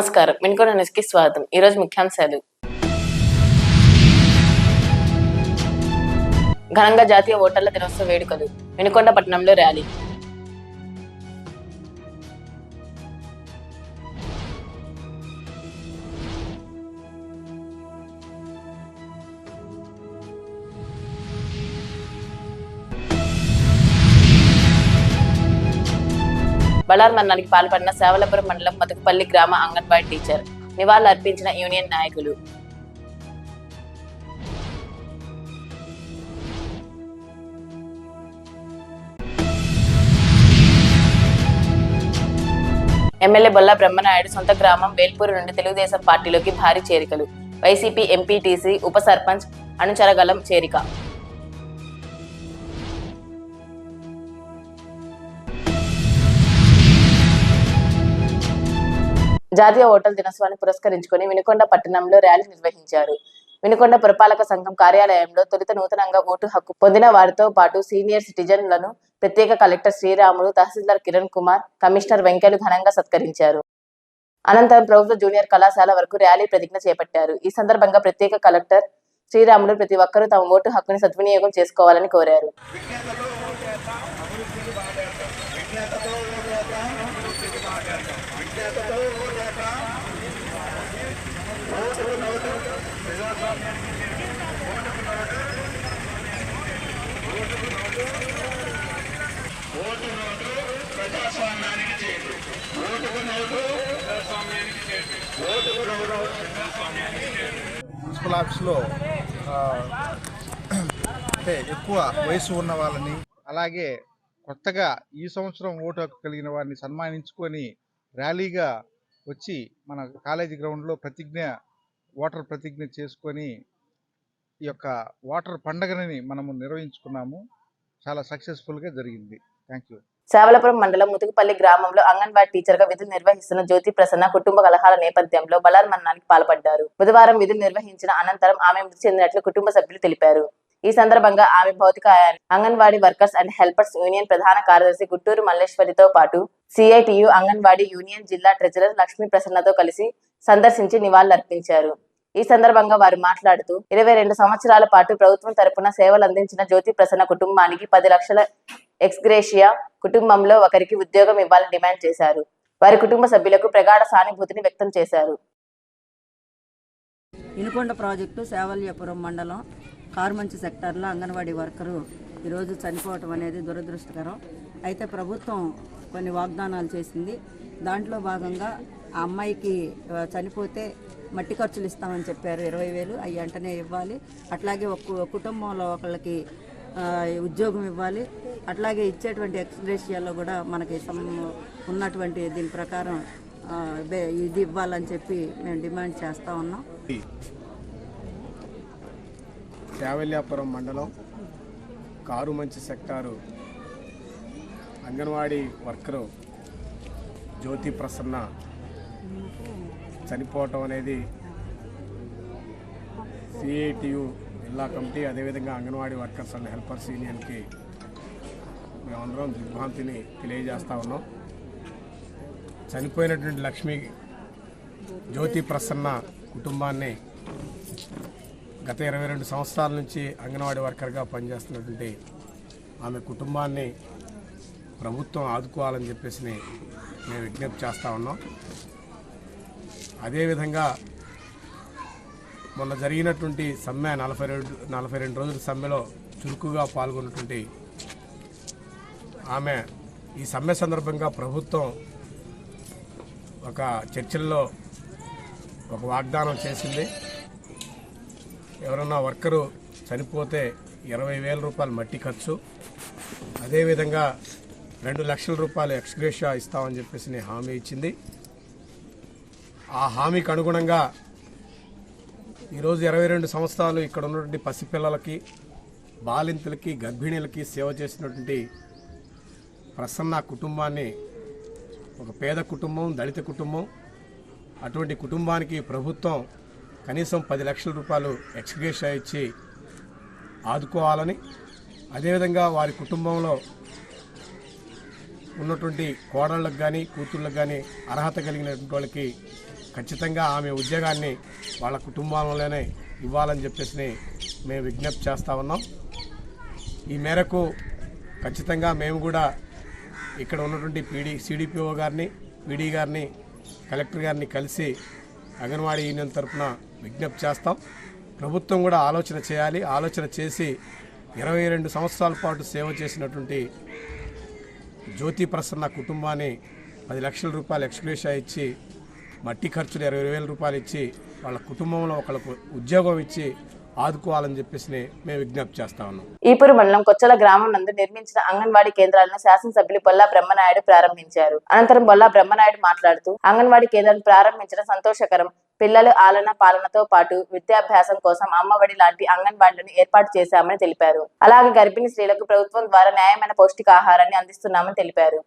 నమస్కారం. మిన్కోన న్యూస్కి స్వాగతం. ఈ రోజు ముఖ్యాంశాలు. ఘనంగా జాతీయ ఓటర్ల దినోత్సవ వేడుకలు. వినుకొండ పట్టణంలో ర్యాలీ. బళార్ మరణానికి పాల్పడిన సేవలపురం మండలం మతకపల్లి గ్రామ అంగన్వాడీ టీచర్ నివాళులర్పించిన యూనియన్ నాయకులు. ఎమ్మెల్యే బొల్లా బ్రహ్మనాయుడు సొంత గ్రామం వేల్పూరు నుండి తెలుగుదేశం పార్టీలోకి భారీ చేరికలు. వైసీపీ ఎంపీటీసీ ఉప సర్పంచ్ అనుచరగలం చేరిక. జాతీయ ఓటర్ల దినోత్సవాన్ని పురస్కరించుకొని వినుకొండ పట్టణంలో ర్యాలీ నిర్వహించారు. వినుకొండ పురపాలక సంఘం కార్యాలయంలో తొలుత నూతనంగా ఓటు హక్కు పొందిన వారితో పాటు సీనియర్ సిటిజన్లను ప్రత్యేక కలెక్టర్ శ్రీరాములు తహసీల్దార్ కిరణ్ కుమార్ కమిషనర్ వెంకయ్యలు ఘనంగా సత్కరించారు. అనంతరం ప్రభుత్వ జూనియర్ కళాశాల వరకు ర్యాలీ ప్రతిజ్ఞ చేపట్టారు. ఈ సందర్భంగా ప్రత్యేక కలెక్టర్ శ్రీరాములు ప్రతి ఒక్కరూ తమ ఓటు హక్కుని సద్వినియోగం చేసుకోవాలని కోరారు. మున్సిపల్ ఆఫీస్లో అంటే ఎక్కువ వయసు ఉన్న వాళ్ళని అలాగే కొత్తగా ఈ సంవత్సరం ఓటు హక్కు కలిగిన వారిని సన్మానించుకొని ర్యాలీగా వచ్చి మన కాలేజీ గ్రౌండ్లో ప్రతిజ్ఞ ఓటర్ ప్రతిజ్ఞ చేసుకొని ఈ యొక్క ఓటర్ పండగని మనము నిర్వహించుకున్నాము. చాలా సక్సెస్ఫుల్గా జరిగింది. Thank you. శావలపురం మండలం ముతుకుపల్లి గ్రామంలో అంగన్వాడీ టీచర్గా విధులు నిర్వహిస్తున్న జ్యోతి ప్రసన్న కుటుంబ కలహాల నేపథ్యంలో బలార్ మరణానికి పాల్పడ్డారు. బుధవారం విధులు నిర్వహించిన అనంతరం ఆమె మృతి చెందినట్లు కుటుంబ సభ్యులు తెలిపారు. ఈ సందర్భంగా ఆమె భౌతికాయాన్ని anganwadi workers and helpers union ప్రధాన కార్యదర్శి గుట్టూరు మల్లేశ్వరితో పాటు సిఐటియు అంగన్వాడీ యూనియన్ జిల్లా ట్రెజరర్ లక్ష్మీ ప్రసన్నతో కలిసి సందర్శించి నివాళులర్పించారు. ఈ సందర్భంగా వారు మాట్లాడుతూ ఇరవై రెండు సంవత్సరాల పాటు ప్రభుత్వం తరపున సేవలు అందించిన జ్యోతి ప్రసన్న కుటుంబానికి పది లక్షల ఎక్స్గ్రేషియా కుటుంబంలో ఒకరికి ఉద్యోగం ఇవ్వాలని డిమాండ్ చేశారు. వారి కుటుంబ సభ్యులకు ప్రగాఢ సానుభూతిని వ్యక్తం చేశారు. ఇనుకొండ ప్రాజెక్టు సేవల్యపురం మండలం కార్మంచి సెక్టార్లో అంగన్వాడీ వర్కరు ఈరోజు చనిపోవటం అనేది దురదృష్టకరం. అయితే ప్రభుత్వం కొన్ని వాగ్దానాలు చేసింది. దాంట్లో భాగంగా ఆ అమ్మాయికి చనిపోతే మట్టి ఖర్చులు ఇస్తామని చెప్పారు. ఇరవై వేలు అవి వెంటనే ఇవ్వాలి. అట్లాగే ఒక కుటుంబంలో ఒకళ్ళకి ఉద్యోగం ఇవ్వాలి. అట్లాగే ఇచ్చేటువంటి ఎక్స్గ్రేషియాలో కూడా మనకి ఉన్నటువంటి దీని ప్రకారం ఇది ఇవ్వాలని చెప్పి మేము డిమాండ్ చేస్తూ ఉన్నాం. శావల్యాపురం మండలం కారుమంచి సెక్టారు అంగన్వాడీ వర్కరు జ్యోతి ప్రసన్న చనిపోవటం అనేది సిఐటియు జిల్లా కమిటీ అదేవిధంగా అంగన్వాడీ వర్కర్స్ అండ్ హెల్పర్స్ యూనియన్కి మేమందరం దిగ్భ్రాంతిని తెలియజేస్తూ ఉన్నాం. చనిపోయినటువంటి లక్ష్మి జ్యోతి ప్రసన్న కుటుంబాన్ని గత ఇరవై రెండు సంవత్సరాల నుంచి అంగన్వాడీ వర్కర్గా పనిచేస్తున్నటువంటి ఆమె కుటుంబాన్ని ప్రభుత్వం ఆదుకోవాలని చెప్పేసి మేము విజ్ఞప్తి చేస్తూ ఉన్నాం. అదేవిధంగా మొన్న జరిగినటువంటి సమ్మె నలభై రెండు నలభై రెండు రోజుల సమ్మెలో చురుకుగా పాల్గొన్నటువంటి ఆమె ఈ సమ్మె సందర్భంగా ప్రభుత్వం ఒక చర్చల్లో ఒక వాగ్దానం చేసింది. ఎవరన్నా వర్కరు చనిపోతే ఇరవై వేల రూపాయలు మట్టి ఖర్చు. అదేవిధంగా రెండు లక్షల రూపాయలు ఎక్స్గ్రేషియా ఇస్తామని చెప్పేసి హామీ ఇచ్చింది. ఆ హామీకి అనుగుణంగా ఈరోజు ఇరవై రెండు సంవత్సరాలు ఇక్కడ ఉన్నటువంటి పసిపిల్లలకి బాలింతలకి గర్భిణీలకి సేవ చేసినటువంటి ప్రసన్న కుటుంబాన్ని ఒక పేద కుటుంబం దళిత కుటుంబం అటువంటి కుటుంబానికి ప్రభుత్వం కనీసం పది లక్షల రూపాయలు ఎక్స్గ్రేషియా ఇచ్చి ఆదుకోవాలని అదేవిధంగా వారి కుటుంబంలో ఉన్నటువంటి కోడళ్ళకు కానీ కూతుళ్ళకు కానీ అర్హత కలిగినటువంటి వాళ్ళకి ఖచ్చితంగా ఆమె ఉద్యోగాన్ని వాళ్ళ కుటుంబంలోనే ఇవ్వాలని చెప్పేసి మేము విజ్ఞప్తి చేస్తూ ఉన్నాం. ఈ మేరకు ఖచ్చితంగా మేము కూడా ఇక్కడ ఉన్నటువంటి పీడీ సిడిపిఓ గారిని పీడీ గారిని కలెక్టర్ గారిని కలిసి అంగన్వాడీ యూనియన్ తరఫున విజ్ఞప్తి చేస్తాం. ప్రభుత్వం కూడా ఆలోచన చేయాలి. ఆలోచన చేసి ఇరవై రెండు సంవత్సరాల పాటు సేవ చేసినటువంటి జ్యోతి ప్రసన్న కుటుంబాన్ని పది లక్షల రూపాయలు ఎక్స్క్లూషా ఇచ్చి మట్టి ఖర్చులు ఇరవై వేల రూపాయలు ఇచ్చి వాళ్ళ కుటుంబంలో ఒకళ్ళకు ఉద్యోగం ఇచ్చి ఆదుకోవాలని చెప్పేసి మేము విజ్ఞప్తి చేస్తా ఉన్నాం. ఈపూరు మండలం కొచ్చల గ్రామం నందు నిర్మించిన అంగన్వాడీ కేంద్రాలను శాసనసభ్యులు బొల్లా బ్రహ్మనాయుడు ప్రారంభించారు. అనంతరం బొల్లా బ్రహ్మనాయుడు మాట్లాడుతూ అంగన్వాడీ కేంద్రాలను ప్రారంభించడం సంతోషకరం. పిల్లలు ఆలన పాలనతో పాటు విద్యాభ్యాసం కోసం అమ్మఒడి లాంటి అంగన్వాడీలను ఏర్పాటు చేశామని తెలిపారు. అలాగే గర్భిణీ స్త్రీలకు ప్రభుత్వం ద్వారా న్యాయమైన పౌష్టికాహారాన్ని అందిస్తున్నామని తెలిపారు.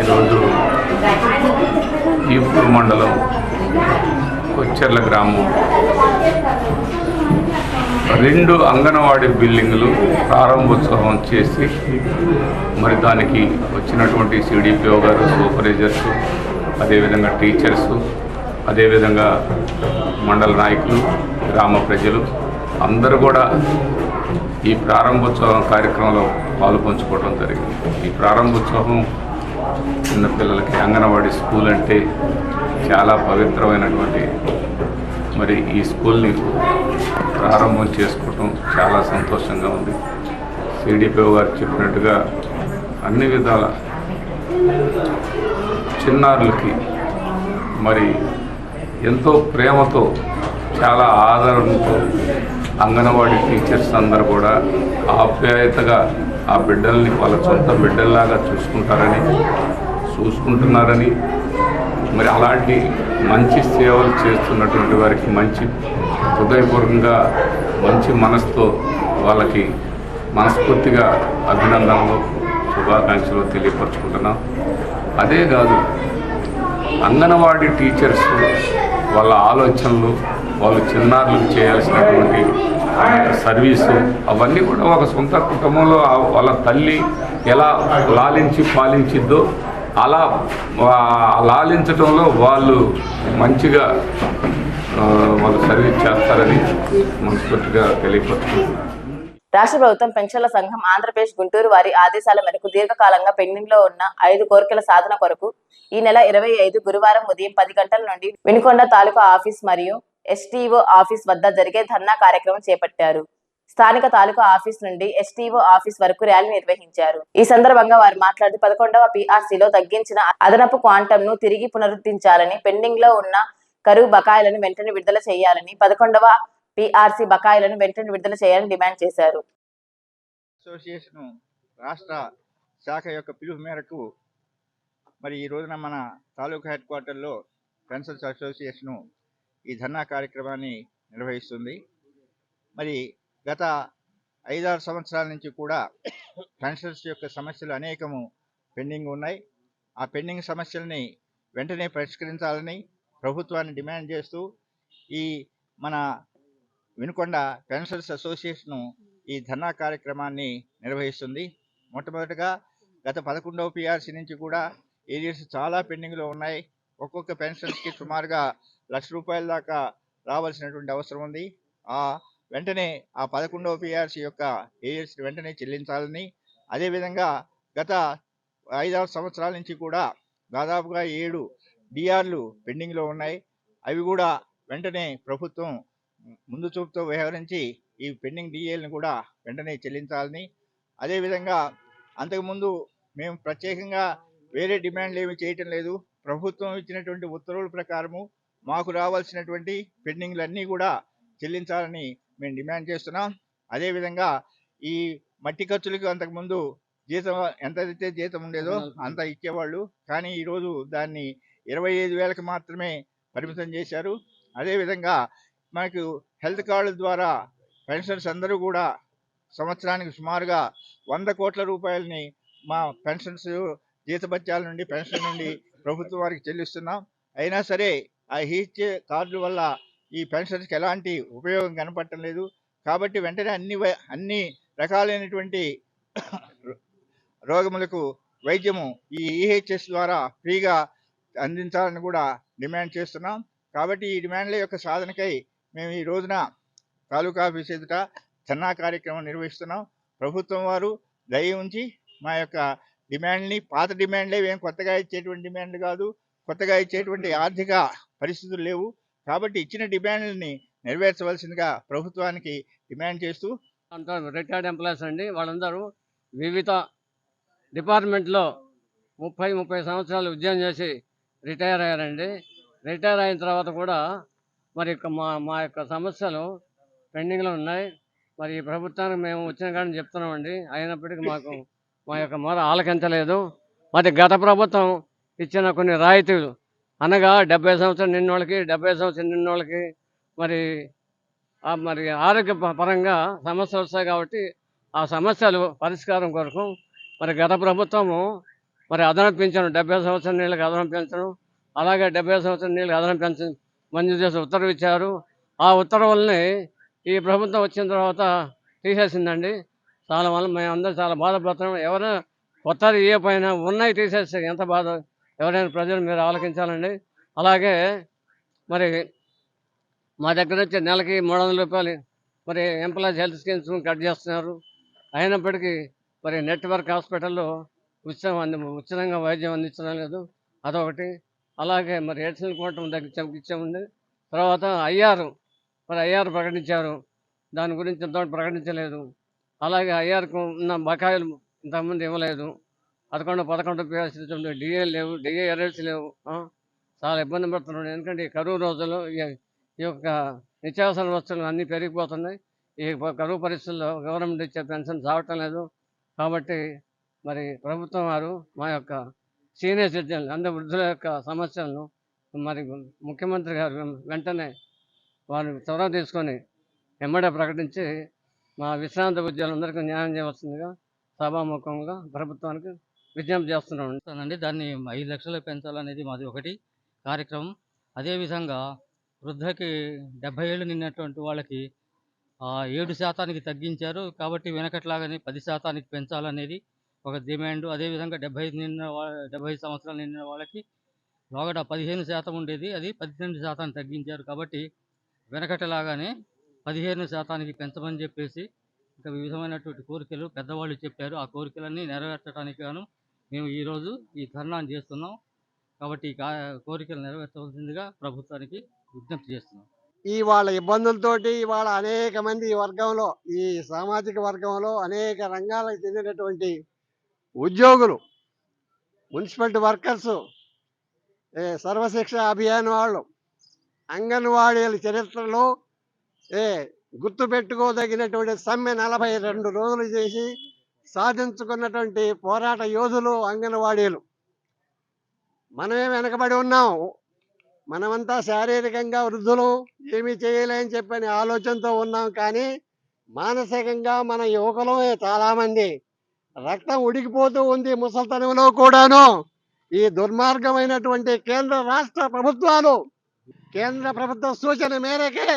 ఈరోజు ఈపూర్ మండలం కొచ్చెర్ల గ్రామం. రెండు అంగన్వాడీ బిల్డింగులు ప్రారంభోత్సవం చేసి మరి దానికి వచ్చినటువంటి సిడిపిఓ గారు సూపర్వైజర్స్ అదేవిధంగా టీచర్స్ అదేవిధంగా మండల నాయకులు గ్రామ ప్రజలు అందరూ కూడా ఈ ప్రారంభోత్సవం కార్యక్రమంలో పాలు పంచుకోవడం జరిగింది. ఈ ప్రారంభోత్సవం చిన్నపిల్లలకి అంగన్వాడీ స్కూల్ అంటే చాలా పవిత్రమైనటువంటి మరి ఈ స్కూల్ని ప్రారంభం చేసుకోవటం చాలా సంతోషంగా ఉంది. సిడిపిఓ గారు చెప్పినట్టుగా అన్ని విధాల చిన్నారులకి మరి ఎంతో ప్రేమతో చాలా ఆదరణతో అంగన్వాడీ టీచర్స్ అందరూ కూడా ఆప్యాయతగా ఆ బిడ్డల్ని వాళ్ళ సొంత బిడ్డల్లాగా చూసుకుంటారని చూసుకుంటున్నారని మరి అలాంటి మంచి సేవలు చేస్తున్నటువంటి వారికి మంచి హృదయపూర్వకంగా మంచి మనసుతో వాళ్ళకి మనస్ఫూర్తిగా అభినందనలు శుభాకాంక్షలు తెలియపరచుకుంటున్నాం. అదే కాదు అంగన్వాడీ టీచర్స్ వాళ్ళ ఆలోచనలు వాళ్ళు చిన్నారులకు చేయాల్సినటువంటి సర్వీసు అవన్నీ కూడా ఒక సొంత కుటుంబంలో వాళ్ళ తల్లి ఎలా లాలించి పాలించిద్దో అలా లాలించడంలో వాళ్ళు మంచిగా వాళ్ళు సర్వీస్ చేస్తారని మనస్ఫూర్తిగా తెలియపరుస్తుంది రాష్ట్ర ప్రభుత్వం పెన్షన్ల సంఘం ఆంధ్రప్రదేశ్ గుంటూరు వారి ఆదేశాల మేరకు దీర్ఘకాలంగా పెండింగ్లో ఉన్న ఐదు కోరికల సాధన కొరకు ఈ నెల ఇరవై ఐదు గురువారం ఉదయం పది గంటల నుండి వినుకొండ తాలూకా ఆఫీస్ మరియు ఎస్టీఓ ఆఫీస్ వద్ద జరిగే ధర్నా కార్యక్రమం చేపట్టారు. స్థానిక తాలూకా ఆఫీస్ నుండి ఎస్టీఓ ఆఫీస్ వరకు ర్యాలీ నిర్వహించారు. ఈ సందర్భంగా వారు మాట్లాడుతూ పదకొండవ పీఆర్సీలో తగ్గించిన అదనపు క్వాంటమ్ను తిరిగి పునరుద్ధరించాలని పెండింగ్లో ఉన్న కరువు బకాయిలను వెంటనే విడుదల చేయాలని పదకొండవ పీఆర్సీ బకాయిలను వెంటనే విడుదల చేయాలని డిమాండ్ చేశారు. అసోసియేషన్ రాష్ట్ర శాఖ యొక్క పిలుపు మేరకు మరి ఈ రోజున మన తాలూకా హెడ్ క్వార్టర్లో పెన్షన్స్ అసోసియేషను ఈ ధర్నా కార్యక్రమాన్ని నిర్వహిస్తుంది. మరి గత ఐదారు సంవత్సరాల నుంచి కూడా పెన్షన్స్ యొక్క సమస్యలు అనేకము పెండింగ్ ఉన్నాయి. ఆ పెండింగ్ సమస్యల్ని వెంటనే పరిష్కరించాలని ప్రభుత్వాన్ని డిమాండ్ చేస్తూ ఈ మన వినుకొండ పెన్షన్స్ అసోసియేషను ఈ ధర్నా కార్యక్రమాన్ని నిర్వహిస్తుంది. మొట్టమొదటగా గత పదకొండవ పిఆర్సీ నుంచి కూడా ఏరియాస్ చాలా పెండింగ్లో ఉన్నాయి. ఒక్కొక్క పెన్షన్స్కి సుమారుగా లక్ష రూపాయల దాకా రావాల్సినటువంటి అవసరం ఉంది. ఆ వెంటనే ఆ పదకొండవ పిఆర్సీ యొక్క ఏఎస్ వెంటనే చెల్లించాలని. అదేవిధంగా గత ఐదారు సంవత్సరాల నుంచి కూడా దాదాపుగా ఏడు డిఆర్లు పెండింగ్లో ఉన్నాయి. అవి కూడా వెంటనే ప్రభుత్వం ముందు చూపుతో వ్యవహరించి ఈ పెండింగ్ డిఏలను కూడా వెంటనే చెల్లించాలని. అదేవిధంగా అంతకుముందు మేము ప్రత్యేకంగా వేరే డిమాండ్లు ఏమి చేయటం లేదు. ప్రభుత్వం ఇచ్చినటువంటి ఉత్తర్వుల ప్రకారము మాకు రావాల్సినటువంటి పెండింగ్లన్నీ కూడా చెల్లించాలని మేము డిమాండ్ చేస్తున్నాం. అదేవిధంగా ఈ మట్టి ఖర్చులకు అంతకుముందు జీతం ఎంతైతే జీతం ఉండేదో అంత ఇచ్చేవాళ్ళు. కానీ ఈరోజు దాన్ని ఇరవై ఐదు వేలకు మాత్రమే పరిమితం చేశారు. అదేవిధంగా మనకు హెల్త్ కార్డుల ద్వారా పెన్షన్స్ అందరూ కూడా సంవత్సరానికి సుమారుగా వంద కోట్ల రూపాయలని మా పెన్షన్స్ జీతభత్యాల నుండి పెన్షన్ నుండి ప్రభుత్వం వారికి చెల్లిస్తున్నాం. అయినా సరే ఆ ఇచ్చే కార్డుల వల్ల ఈ పెన్షన్స్కి ఎలాంటి ఉపయోగం కనపడటం లేదు. కాబట్టి వెంటనే అన్ని వై- అన్ని రకాలైనటువంటి రోగములకు వైద్యము ఈ ఈహెచ్ఎస్ ద్వారా ఫ్రీగా అందించాలని కూడా డిమాండ్ చేస్తున్నాం. కాబట్టి ఈ డిమాండ్ల యొక్క సాధనకై మేము ఈ రోజున తాలూకా ఆఫీస్ ఎదుట ధర్నా కార్యక్రమం నిర్వహిస్తున్నాం. ప్రభుత్వం వారు దయ ఉంచి మా యొక్క డిమాండ్ని పాత డిమాండ్లే మేము కొత్తగా ఇచ్చేటువంటి డిమాండ్లు కాదు. కొత్తగా ఇచ్చేటువంటి ఆర్థిక పరిస్థితులు లేవు. కాబట్టి ఇచ్చిన డిమాండ్లని నెరవేర్చవలసిందిగా ప్రభుత్వానికి డిమాండ్ చేస్తూ అంతా రిటైర్డ్ ఎంప్లాయీస్ అండి. వాళ్ళందరూ వివిధ డిపార్ట్మెంట్లో ముప్పై ముప్పై సంవత్సరాలు ఉద్యోగం చేసి రిటైర్ అయ్యారండి. రిటైర్ అయిన తర్వాత కూడా మరి యొక్క మా మా యొక్క సమస్యలు పెండింగ్లో ఉన్నాయి. మరి ఈ ప్రభుత్వానికి మేము వచ్చిన కానీ చెప్తున్నామండి. అయినప్పటికీ మాకు మా యొక్క మొర ఆలకించలేదు. మరి గత ప్రభుత్వం ఇచ్చిన కొన్ని రాయితీలు అనగా డెబ్బై సంవత్సరం నిన్నోళ్ళకి డెబ్బై సంవత్సరం నిన్నోళ్ళకి మరి మరి ఆరోగ్య పరంగా సమస్యలు వస్తాయి కాబట్టి ఆ సమస్యలు పరిష్కారం కొరకు మరి గత ప్రభుత్వము మరి అదనం పెంచడం డెబ్బై సంవత్సరం నీళ్ళకి అదనం పెంచడం అలాగే డెబ్బై సంవత్సరం నీళ్ళకి అదనం పెంచ మంజూరు చేసి ఉత్తర్వు ఇచ్చారు. ఆ ఉత్తర్వుల్ని ఈ ప్రభుత్వం వచ్చిన తర్వాత తీసేసిందండి. చాలా వల్ల మేము అందరం చాలా బాధపడుతున్నాం. ఎవరైనా కొత్తది ఏ పైన ఉన్నాయి తీసేస్తే ఎంత బాధ ఎవరైనా ప్రజలు మీరు ఆలోచించాలండి అలాగే మరి మా దగ్గర వచ్చే నెలకి మూడు వందల రూపాయలు మరి ఎంప్లాయీస్ హెల్త్ స్కీమ్స్ కట్ చేస్తున్నారు. అయినప్పటికీ మరి నెట్వర్క్ హాస్పిటల్లో ఉచితం అంది ఉచితంగా వైద్యం అందించడం లేదు. అదొకటి. అలాగే మరి ఎయిడ్స్ని కూటమి దగ్గర చంపించామండి. తర్వాత ఐఆర్ మరి ఐఆర్ ప్రకటించారు. దాని గురించి ఇంతవరకు ప్రకటించలేదు. అలాగే ఐఆర్కు ఉన్న బకాయిలు ఇంతకుముందు ఇవ్వలేదు. పదకొండు పదకొండు పిఎస్సీ డిఏ లేవు డిఏ ఎర్రల్స్ లేవు. చాలా ఇబ్బంది పడుతున్నాడు. ఎందుకంటే ఈ కరువు రోజుల్లో ఈ- ఈ యొక్క నిత్యావసర వస్తువులు అన్నీ పెరిగిపోతున్నాయి. ఈ కరువు పరిస్థితుల్లో గవర్నమెంట్ ఇచ్చే పెన్షన్ చావటం లేదు. కాబట్టి మరి ప్రభుత్వం వారు మా యొక్క సీనియర్ సిటిజన్లు అందరి వృద్ధుల యొక్క సమస్యలను మరి ముఖ్యమంత్రి గారు వెంటనే వారు చొరవ తీసుకొని వెంబడే ప్రకటించి మా విశ్రాంత ఉద్యోగులందరికీ న్యాయం చేయవలసిందిగా సభాముఖంగా ప్రభుత్వానికి విజ్ఞప్తి చేస్తున్నాం. దాన్ని ఐదు లక్షలు పెంచాలనేది మాది ఒకటి కార్యక్రమం. అదేవిధంగా వృద్ధకి డెబ్బై ఏళ్ళు నిన్నటువంటి వాళ్ళకి ఏడు శాతానికి తగ్గించారు. కాబట్టి వెనకట్లాగానే పది శాతానికి పెంచాలనేది ఒక డిమాండ్. అదేవిధంగా డెబ్బై నిన్న వా- డెబ్బై సంవత్సరాలు నిన్న వాళ్ళకి లోగడ పదిహేను శాతం ఉండేది. అది పద్దెనిమిది శాతానికి తగ్గించారు. కాబట్టి వెనకటలాగానే పదిహేను శాతానికి పెంచమని చెప్పేసి ఇంకా వివిధమైనటువంటి కోరికలు పెద్దవాళ్ళు చెప్పారు. ఆ కోరికలన్నీ నెరవేర్చడానికి గాను మేము ఈరోజు ఈ ధర్నాను చేస్తున్నాం. కాబట్టి ఈ కా- కోరికలు నెరవేర్చవలసిందిగా ప్రభుత్వానికి విజ్ఞప్తి చేస్తున్నాం. ఈ వాళ్ళ ఇబ్బందులతోటి ఇవాళ అనేక మంది ఈ వర్గంలో ఈ సామాజిక వర్గంలో అనేక రంగాలకు చెందినటువంటి ఉద్యోగులు మున్సిపాలిటీ వర్కర్స్ ఏ సర్వశిక్ష అభియాన్ వాళ్ళు అంగన్వాడీల చరిత్రలో ఏ గుర్తుపెట్టుకోదగినటువంటి సమ్మె నలభై రెండు రోజులు చేసి సాధించుకున్నటువంటి పోరాట యోధులు అంగన్వాడీలు. మనమే వెనకబడి ఉన్నాం. మనమంతా శారీరకంగా వృద్ధులు ఏమీ చేయలేని చెప్పని ఆలోచనతో ఉన్నాం కానీ మానసికంగా మన యువకులమే చాలామంది. రక్తం ఉడికిపోతూ ఉంది ముసల్తనంలో కూడాను. ఈ దుర్మార్గమైనటువంటి కేంద్ర రాష్ట్ర ప్రభుత్వాలు కేంద్ర ప్రభుత్వ సూచన మేరకే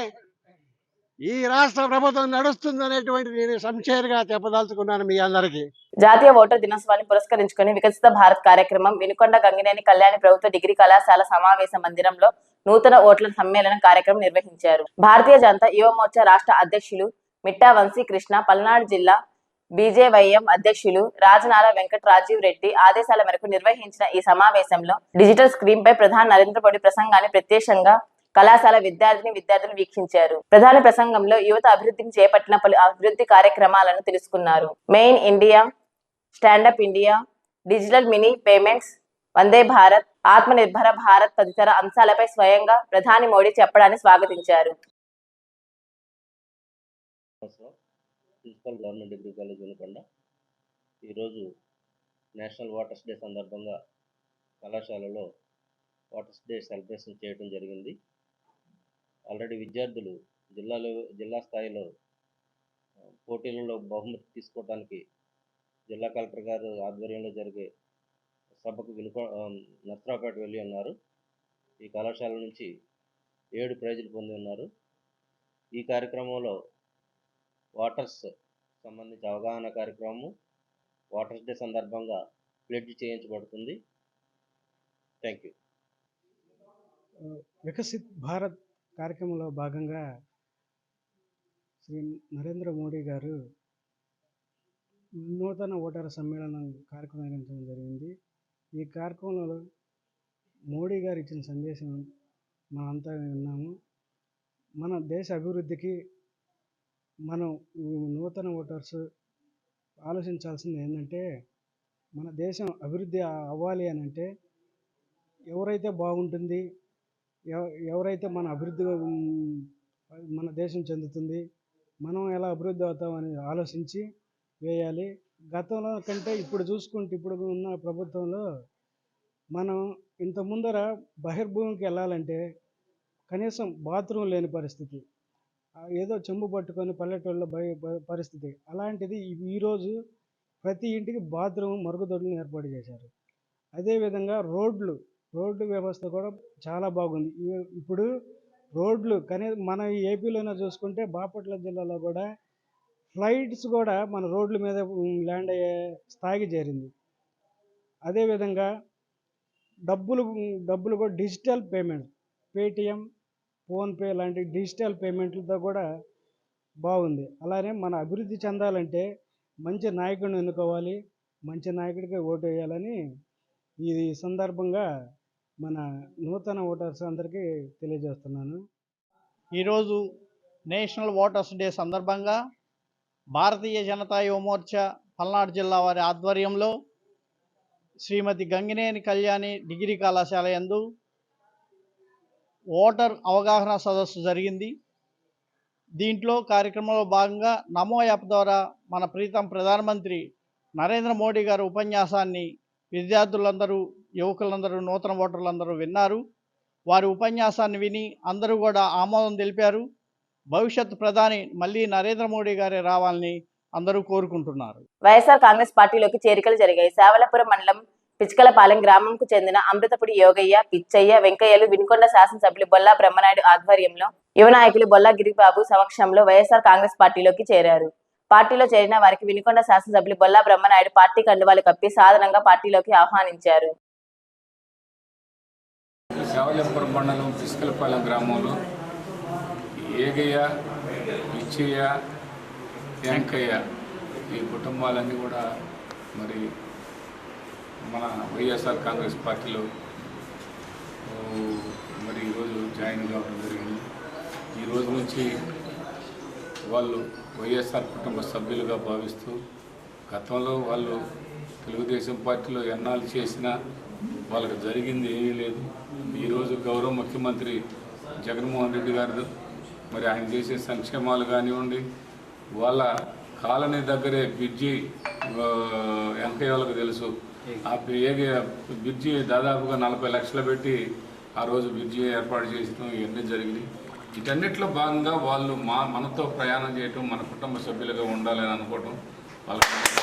ఈ రాష్ట్ర ప్రభుత్వం నడుస్తుందనేటువంటి నేను సంక్షేరంగా చెప్పదలుచుకున్నాను మీ అందరికీ. జాతీయ ఓటర్ దినోత్సవాన్ని పురస్కరించుకుని వికసిత భారత్ కార్యక్రమం వినుకొండ గంగినేని కళ్యాణి ప్రభుత్వ డిగ్రీ కళాశాల సమావేశ మందిరంలో నూతన ఓట్ల సమ్మేళన కార్యక్రమం నిర్వహించారు. భారతీయ జనతా యువ మోర్చా రాష్ట్ర అధ్యక్షులు మిట్టా వంశీ కృష్ణ పల్నాడు జిల్లా బీజేవైఎం అధ్యక్షులు రాజనాల వెంకట రాజీవ్ రెడ్డి ఆదేశాల మేరకు నిర్వహించిన ఈ సమావేశంలో డిజిటల్ స్క్రీన్ పై ప్రధాని నరేంద్ర మోడీ ప్రసంగాన్ని ప్రత్యక్షంగా కళాశాల విద్యార్థిని విద్యార్థులు వీక్షించారు. ప్రధాని ప్రసంగంలో యువత అభివృద్ధికి చేపట్టిన పలు అభివృద్ధి కార్యక్రమాలను తెలుసుకున్నారు. Main India stand up India digital mini payments Vande Bharat Atmanirbhar Bharat తదితర అంశాలపై స్వయంగా ప్రధాని మోడీ చెప్పడాన్ని స్వాగతించారు. Principal government degree college Vinukonda ఈరోజు నేషనల్ వాటర్స్ డే సందర్భంగా కళాశాలలో వాటర్స్ డే సెలబ్రేషన్ చేయడం జరిగింది. ఆల్రెడీ విద్యార్థులు జిల్లాలో జిల్లా స్థాయిలో పోటీలలో బహుమతి తీసుకోవడానికి జిల్లా కలెక్టర్ గారు ఆధ్వర్యంలో జరిగే సభకు వినుకొ నర్సరావుపేట వెళ్ళి ఉన్నారు. ఈ కళాశాల నుంచి ఏడు ప్రైజులు పొంది ఉన్నారు. ఈ కార్యక్రమంలో వాటర్స్ సంబంధించి అవగాహన కార్యక్రమం వాటర్స్ డే సందర్భంగా ప్లెడ్జ్ చేయించబడుతుంది. థ్యాంక్ యూ వికసిత్ భారత్ కార్యక్రమంలో భాగంగా శ్రీ నరేంద్ర మోడీ గారు నూతన ఓటరు సమ్మేళనం కార్యక్రమం నిర్వహించడం జరిగింది. ఈ కార్యక్రమంలో మోడీ గారు ఇచ్చిన సందేశం మనంతా విన్నాము. మన దేశ అభివృద్ధికి మనం ఈ నూతన ఓటర్స్ ఆలోచించాల్సింది ఏంటంటే మన దేశం అభివృద్ధి అవ్వాలి అని అంటే ఎవరైతే బాగుంటుంది ఎవరైతే మన అభివృద్ధి మన దేశం చెందుతుంది మనం ఎలా అభివృద్ధి అవుతామని ఆలోచించి వేయాలి. గతంలో కంటే ఇప్పుడు చూసుకుంటే ఇప్పుడు ఉన్న ప్రభుత్వంలో మనం ఇంత ముందర బహిర్భూమికి వెళ్ళాలంటే కనీసం బాత్రూమ్ లేని పరిస్థితి ఏదో చెంబు పట్టుకొని పల్లెటూళ్ళలో పరిస్థితి అలాంటిది ఈరోజు ప్రతి ఇంటికి బాత్రూమ్ మరుగుదొడ్లను ఏర్పాటు చేశారు. అదేవిధంగా రోడ్లు రోడ్డు వ్యవస్థ కూడా చాలా బాగుంది. ఇప్పుడు రోడ్లు కనీ మన ఏపీలోనే చూసుకుంటే బాపట్ల జిల్లాలో కూడా ఫ్లైట్స్ కూడా మన రోడ్ల మీద ల్యాండ్ అయ్యే స్థాయికి చేరింది. అదేవిధంగా డబ్బులు డబ్బులు కూడా డిజిటల్ పేమెంట్ పేటిఎం ఫోన్పే లాంటి డిజిటల్ పేమెంట్లతో కూడా బాగుంది. అలానే మన అభివృద్ధి చెందాలంటే మంచి నాయకుడిని ఎన్నుకోవాలి మంచి నాయకుడికి ఓటు వేయాలని ఈ సందర్భంగా మన నూతన ఓటర్స్ అందరికీ తెలియజేస్తున్నాను. ఈరోజు నేషనల్ ఓటర్స్ డే సందర్భంగా భారతీయ జనతా యువమోర్చా పల్నాడు జిల్లా వారి ఆధ్వర్యంలో శ్రీమతి గంగినేని కళ్యాణి డిగ్రీ కళాశాల యందు ఓటర్ అవగాహన సదస్సు జరిగింది. దీంట్లో కార్యక్రమంలో భాగంగా నమో యాప్ ద్వారా మన ప్రీతం ప్రధానమంత్రి నరేంద్ర మోడీ గారి ఉపన్యాసాన్ని విద్యార్థులందరూ యువకులందరూ నూతన ఓటర్లందరూ విన్నారు. వారి ఉపన్యాసాన్ని విని అందరూ కూడా ఆమోదం తెలిపారు. భవిష్యత్ ప్రధాని మళ్ళీ నరేంద్ర మోడీ గారే రావాలని అందరూ కోరుకుంటున్నారు. వైఎస్ఆర్ కాంగ్రెస్ పార్టీలోకి చేరికలు జరిగాయి. సేవలపురం మండలం పిచ్కలపాలెం గ్రామంకు చెందిన అమృతపుడి యోగయ్య పిచ్చయ్య వెంకయ్యలు వినుకొండ శాసనసభ్యులు బొల్లా బ్రహ్మనాయుడు ఆధ్వర్యంలో యువ నాయకులు బొల్లా గిరిబాబు సమక్షంలో వైఎస్ఆర్ కాంగ్రెస్ పార్టీలోకి చేరారు. పార్టీలో చేరిన వారికి వినుకొండ శాసనసభ్యులు బొల్లా బ్రహ్మనాయుడు పార్టీ కండువాలు కప్పి సాధారణంగా పార్టీలోకి ఆహ్వానించారు. శావలింపురం మండలం పిస్కలపాలెం గ్రామంలో ఏగయ్య పిచ్చయ్య వెంకయ్య ఈ కుటుంబాలన్నీ కూడా మరి మన వైఎస్ఆర్ కాంగ్రెస్ పార్టీలో మరి ఈరోజు జాయిన్ కావడం జరిగింది. ఈ రోజు నుంచి వాళ్ళు వైఎస్ఆర్ కుటుంబ సభ్యులుగా భావిస్తూ గతంలో వాళ్ళు తెలుగుదేశం పార్టీలో ఎన్నాళ్ళు చేసినా వాళ్ళకి జరిగింది ఏమీ లేదు. ఈరోజు గౌరవ ముఖ్యమంత్రి జగన్మోహన్ రెడ్డి గారు మరి ఆయన చేసే సంక్షేమాలు కానివ్వండి వాళ్ళ కాలనీ దగ్గరే బ్రిడ్జి వెంకయ్య వాళ్ళకి తెలుసు. ఆ బ్రిడ్జి దాదాపుగా నలభై లక్షలు పెట్టి ఆ రోజు బ్రిడ్జి ఏర్పాటు చేయడం ఇవన్నీ జరిగినాయి. వీటన్నిటిలో భాగంగా వాళ్ళు మా మనతో ప్రయాణం చేయటం మన కుటుంబ సభ్యులుగా ఉండాలని అనుకోవటం వాళ్ళకి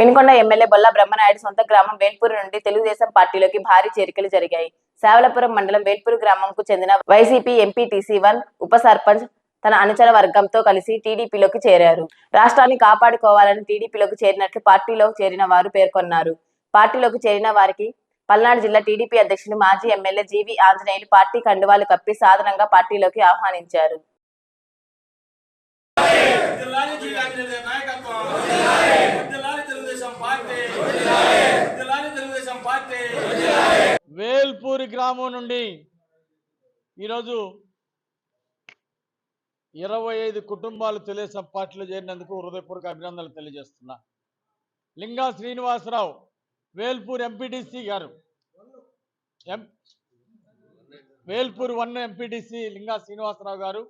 వెనుకొండ ఎమ్మెల్యే బొల్లా బ్రహ్మనాయుడు సొంత గ్రామం వేల్పూర్ నుండి తెలుగుదేశం పార్టీలోకి భారీ చేరికలు జరిగాయి. సేవలపురం మండలం వేల్పూర్ గ్రామంకు చెందిన వైసీపీ ఎంపీటీసీ వన్ ఉప సర్పంచ్ తన అనుచర వర్గంతో కలిసి టీడీపీలోకి చేరారు. రాష్ట్రాన్ని కాపాడుకోవాలని టీడీపీలోకి చేరినట్లు పార్టీలో చేరిన వారు పేర్కొన్నారు. పార్టీలోకి చేరిన వారికి పల్నాడు జిల్లా టీడీపీ అధ్యక్షులు మాజీ ఎమ్మెల్యే జీవి ఆంజనేయులు పార్టీ కండువాలు కప్పి సాధారణంగా పార్టీలోకి ఆహ్వానించారు. వేల్పూరి గ్రామం నుండి ఈరోజు ఇరవై ఐదు కుటుంబాలు తెలుగుదేశం పార్టీలో చేరినందుకు హృదయపూర్వక అభినందనలు తెలియజేస్తున్నా. లింగా శ్రీనివాసరావు వేల్పూర్ ఎంపీటీసీ గారు. M Velpur one MPTC Linga Srinivasarao గారు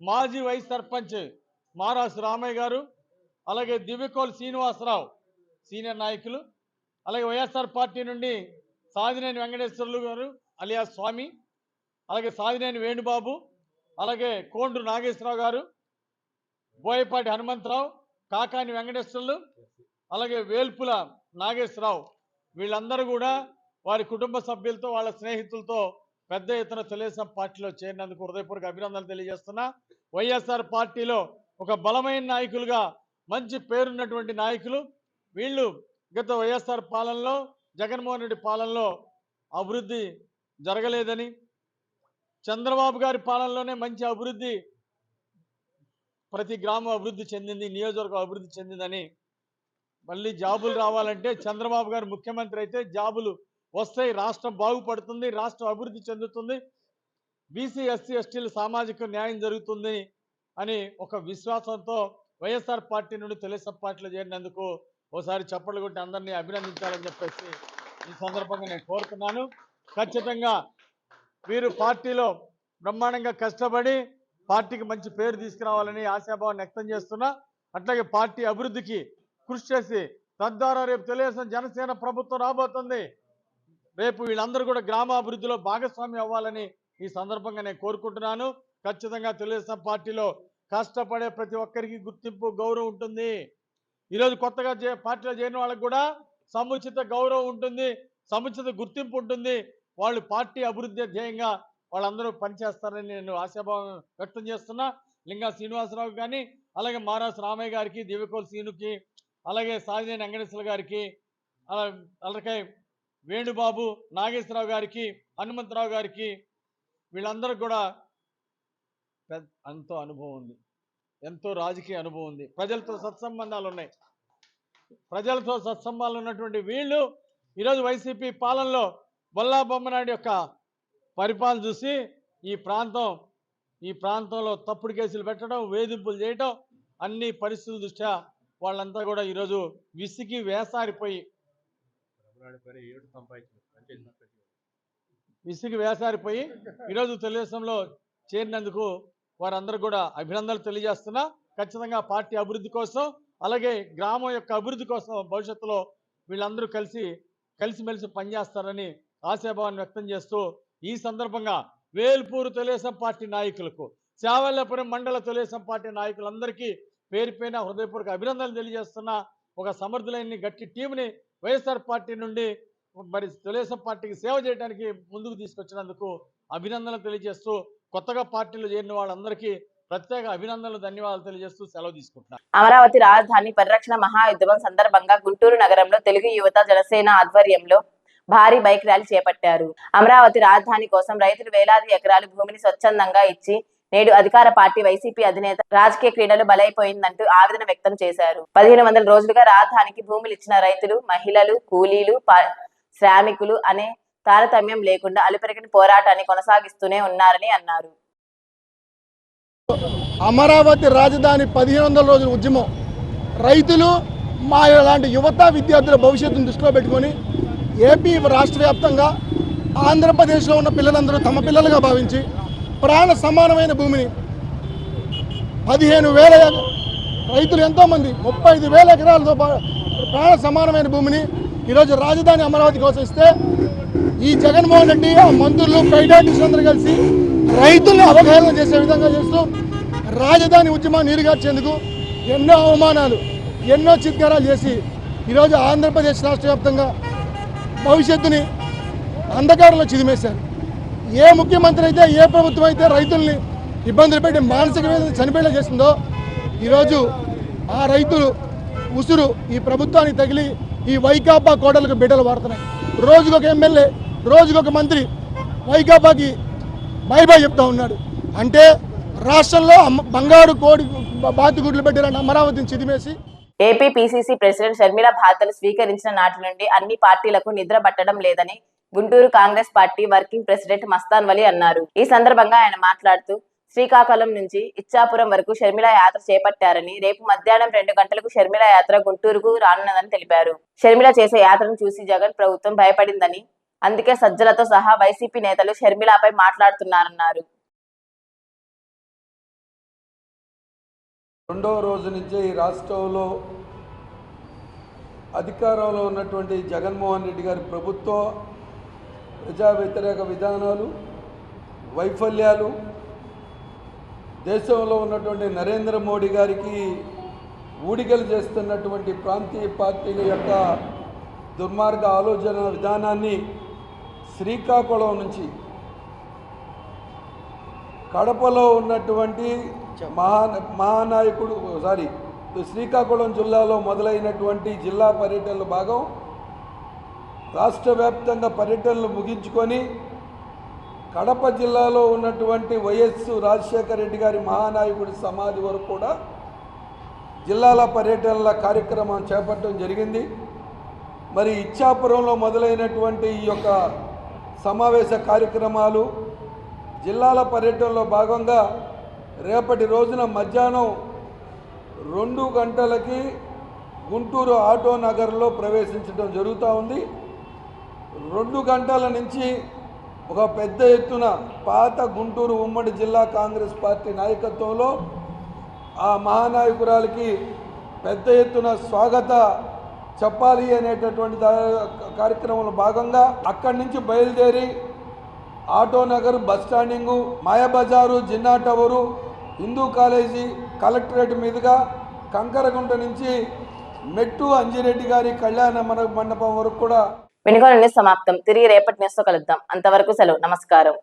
మాజీ వైస్ సర్పంచ్ మారాసు రామయ్య గారు అలాగే దివ్యకోల్ శ్రీనివాసరావు సీనియర్ నాయకులు అలాగే వైఎస్ఆర్ పార్టీ నుండి సాదినేని వెంకటేశ్వర్లు గారు అలియా స్వామి అలాగే సాదినేని వేణుబాబు అలాగే కోండ్రు నాగేశ్వరరావు గారు బోయపాటి హనుమంతరావు కాకాని వెంకటేశ్వర్లు అలాగే వేల్పుల నాగేశ్వరరావు. వీళ్ళందరూ కూడా వారి కుటుంబ సభ్యులతో వాళ్ళ స్నేహితులతో పెద్ద ఎత్తున తెలుగుదేశం పార్టీలో చేరినందుకు హృదయపూర్వక అభినందనలు తెలియజేస్తున్నా. వైఎస్ఆర్ పార్టీలో ఒక బలమైన నాయకులుగా మంచి పేరున్నటువంటి నాయకులు వీళ్ళు గత వైఎస్ఆర్ పాలనలో జగన్మోహన్ రెడ్డి పాలనలో అభివృద్ధి జరగలేదని చంద్రబాబు గారి పాలనలోనే మంచి అభివృద్ధి ప్రతి గ్రామం అభివృద్ధి చెందింది నియోజకవర్గం అభివృద్ధి చెందిందని మళ్ళీ జాబులు రావాలంటే చంద్రబాబు గారు ముఖ్యమంత్రి అయితే జాబులు వస్తాయి రాష్ట్రం బాగుపడుతుంది రాష్ట్రం అభివృద్ధి చెందుతుంది బీసీ ఎస్సీ ఎస్టీల సామాజిక న్యాయం జరుగుతుంది అని ఒక విశ్వాసంతో వైఎస్ఆర్ పార్టీ నుండి తెలుగుదేశం పార్టీలో చేరినందుకు ఓసారి చప్పట్లు కొట్టి అందరినీ అభినందించాలని చెప్పేసి ఈ సందర్భంగా నేను కోరుతున్నాను. ఖచ్చితంగా వీరు పార్టీలో బ్రహ్మాండంగా కష్టపడి పార్టీకి మంచి పేరు తీసుకురావాలని ఆశాభావం వ్యక్తం చేస్తున్నా అట్లాగే పార్టీ అభివృద్ధికి కృషి చేసి తద్వారా రేపు తెలుగుదేశం జనసేన ప్రభుత్వం రాబోతుంది. రేపు వీళ్ళందరూ కూడా గ్రామాభివృద్ధిలో భాగస్వామి అవ్వాలని ఈ సందర్భంగా నేను కోరుకుంటున్నాను. ఖచ్చితంగా తెలుగుదేశం పార్టీలో కష్టపడే ప్రతి ఒక్కరికి గుర్తింపు గౌరవం ఉంటుంది. ఈరోజు కొత్తగా చే పార్టీలో చేరిన వాళ్ళకి కూడా సముచిత గౌరవం ఉంటుంది సముచిత గుర్తింపు ఉంటుంది. వాళ్ళు పార్టీ అభివృద్ధి ధ్యేయంగా వాళ్ళందరూ పనిచేస్తారని నేను ఆశాభావం వ్యక్తం చేస్తున్నా. లింగా శ్రీనివాసరావు కానీ అలాగే మారాస్ రామయ్య గారికి దివ్యకోల్ సీనుకి అలాగే సాజినేని వెంకటేశ్వర గారికి అలా అలాగే వేణుబాబు నాగేశ్వరరావు గారికి హనుమంతరావు గారికి వీళ్ళందరూ కూడా పెద్ద ఎంతో అనుభవం ఉంది. ఎంతో రాజకీయ అనుభవం ఉంది. ప్రజలతో సత్సంబంధాలు ఉన్నాయి. ప్రజలతో సత్సంబంధాలు ఉన్నటువంటి వీళ్ళు ఈరోజు వైసీపీ పాలనలో బొల్లా బొమ్మనాయుడు యొక్క పరిపాలన చూసి ఈ ప్రాంతం ఈ ప్రాంతంలో తప్పుడు కేసులు పెట్టడం వేధింపులు చేయడం అన్ని పరిస్థితుల దృష్ట్యా వాళ్ళంతా కూడా ఈరోజు విసిగి వేసారిపోయి విసిగి వేసారిపోయి ఈరోజు తెలుగుదేశంలో చేరినందుకు వారందరూ కూడా అభినందనలు తెలియజేస్తున్నా. ఖచ్చితంగా పార్టీ అభివృద్ధి కోసం అలాగే గ్రామం యొక్క అభివృద్ధి కోసం భవిష్యత్తులో వీళ్ళందరూ కలిసి కలిసిమెలిసి పనిచేస్తారని ఆశాభావాన్ని వ్యక్తం చేస్తూ ఈ సందర్భంగా వేల్పూరు తెలుగుదేశం పార్టీ నాయకులకు శావల్లపురం మండల తెలుగుదేశం పార్టీ నాయకులందరికీ పేరుపైన హృదయపూర్వక అభినందనలు తెలియజేస్తున్న. ఒక సమర్థులైన గట్టి టీంని వైఎస్ఆర్ పార్టీ నుండి మరి తెలుగుదేశం పార్టీకి సేవ చేయడానికి ముందుకు తీసుకొచ్చినందుకు అభినందనలు తెలియజేస్తూ కొత్తగా పార్టీలో చేరిన వాళ్ళందరికీ ప్రత్యేక అభినందనలు ధన్యవాదాలు తెలియజేస్తూ సెలవు తీసుకుంటున్నారు అమరావతి రాజధాని పరిరక్షణ మహాయుద్ధం సందర్భంగా గుంటూరు నగరంలో తెలుగు యువత జనసేన ఆధ్వర్యంలో భారీ బైక్ ర్యాలీ చేపట్టారు. అమరావతి రాజధాని కోసం రైతులు వేలాది ఎకరాలు భూమిని స్వచ్ఛందంగా ఇచ్చి నేడు అధికార పార్టీ వైసీపీ అధినేత రాజకీయ క్రీడలు బలైపోయిందంటూ ఆవేదన వ్యక్తం చేశారు. పదిహేను వందల రోజులుగా రాజధానికి భూములు ఇచ్చిన రైతులు మహిళలు కూలీలు శ్రామికులు అనే తారతమ్యం లేకుండా అలుపెరగని పోరాటాన్ని కొనసాగిస్తూనే ఉన్నారని అన్నారు. అమరావతి రాజధాని పదిహేను వందల రోజుల ఉద్యమం. రైతులు మా లాంటి యువత విద్యార్థుల భవిష్యత్తును దృష్టిలో పెట్టుకొని ఏపీ రాష్ట్ర వ్యాప్తంగా ఆంధ్రప్రదేశ్లో ఉన్న పిల్లలందరూ తమ పిల్లలుగా భావించి ప్రాణ సమానమైన భూమిని పదిహేను వేల రైతులు ఎంతోమంది ముప్పై ఐదు వేల ఎకరాలతో పా- ప్రాణ సమానమైన భూమిని ఈరోజు రాజధాని అమరావతి కోసం ఇస్తే ఈ జగన్మోహన్ రెడ్డి ఆ మంత్రులు పైడాటిస్ అందరూ కలిసి రైతుల్ని అవగాహన చేసే విధంగా చేస్తూ రాజధాని ఉద్యమాన్ని నీరుగార్చేందుకు ఎన్నో అవమానాలు ఎన్నో చిత్కారాలు చేసి ఈరోజు ఆంధ్రప్రదేశ్ రాష్ట్ర వ్యాప్తంగా భవిష్యత్తుని అంధకారంలో చిదిమేశారు. ఏ ముఖ్యమంత్రి అయితే ఏ ప్రభుత్వం అయితే రైతుల్ని ఇబ్బందులు పెట్టి మానసిక వేదన చనిపోయేలా చేసిందో ఈరోజు ఆ రైతులు ఉసురు ఈ ప్రభుత్వానికి తగిలి ఈ వైకాపా కోడలకు బిడ్డలు వాడుతున్నాయి. రోజుకొక ఎమ్మెల్యే రోజుకొక మంత్రి వైకాపాకి బై బై చెప్తా ఉన్నాడు. అంటే రాష్ట్రంలో బంగారు కోడి బాతిగుడ్లు పెట్టారని అమరావతిని చిదిమేసి ఏపీ పిసిసి ప్రెసిడెంట్ షర్మిల బాధ్యతలు స్వీకరించిన నాటి నుండి అన్ని పార్టీలకు నిద్ర పట్టడం లేదని Guntur Congress party working president Mastan Vali అన్నారు. ఈ సందర్భంగా ఆయన మాట్లాడుతూ శ్రీకాకుళం నుంచి ఇచ్చాపురం వరకు షర్మిల యాత్ర చేపట్టారని రేపు మధ్యాహ్నం రెండు గంటలకు షర్మిల యాత్ర గుంటూరుకు రానున్నదని తెలిపారు. షర్మిల చేసే యాత్రను చూసి జగన్ ప్రభుత్వం భయపడిందని అందుకే సజ్జలతో సహా వైసీపీ నేతలు షర్మిలాపై మాట్లాడుతున్నారన్నారు. రెండవ రోజు నుంచే ఈ రాష్ట్రంలో అధికారంలో ఉన్నటువంటి జగన్మోహన్ రెడ్డి గారి ప్రభుత్వ ప్రజా వ్యతిరేక విధానాలు వైఫల్యాలు దేశంలో ఉన్నటువంటి నరేంద్ర మోడీ గారికి ఊడిగలు చేస్తున్నటువంటి ప్రాంతీయ పార్టీల యొక్క దుర్మార్గ ఆలోచన విధానాన్ని శ్రీకాకుళం నుంచి కడపలో ఉన్నటువంటి మహా మహానాయకుడు సారీ శ్రీకాకుళం జిల్లాలో మొదలైనటువంటి జిల్లా పర్యటనల భాగం రాష్ట్ర వ్యాప్తంగా పర్యటనలు ముగించుకొని కడప జిల్లాలో ఉన్నటువంటి వైఎస్ రాజశేఖర రెడ్డి గారి మహానాయకుడి సమాధి వరకు కూడా జిల్లాల పర్యటనల కార్యక్రమం చేపట్టడం జరిగింది. మరి ఇచ్చాపురంలో మొదలైనటువంటి ఈ యొక్క సమావేశ కార్యక్రమాలు జిల్లాల పర్యటనలో భాగంగా రేపటి రోజున మధ్యాహ్నం రెండు గంటలకి గుంటూరు ఆటో నగర్లో ప్రవేశించడం జరుగుతూ ఉంది. రెండు గంటల నుంచి ఒక పెద్ద ఎత్తున పాత గుంటూరు ఉమ్మడి జిల్లా కాంగ్రెస్ పార్టీ నాయకత్వంలో ఆ మహానాయకురాలకి పెద్ద ఎత్తున స్వాగత చెప్పాలి అనేటటువంటి కార్యక్రమంలో భాగంగా అక్కడి నుంచి బయలుదేరి auto Nagar bus standing Mayabazar Jinnah tower Hindu college collectorate మీదుగా కంకరగుంట నుంచి మెట్టు అంజిరెడ్డి గారి కళ్యాణ మండపం వరకు కూడా వెనుకొండ సమాప్తం. తిరిగి రేపటి నేస్తో కలుద్దాం. అంతవరకు సెలవు. నమస్కారం.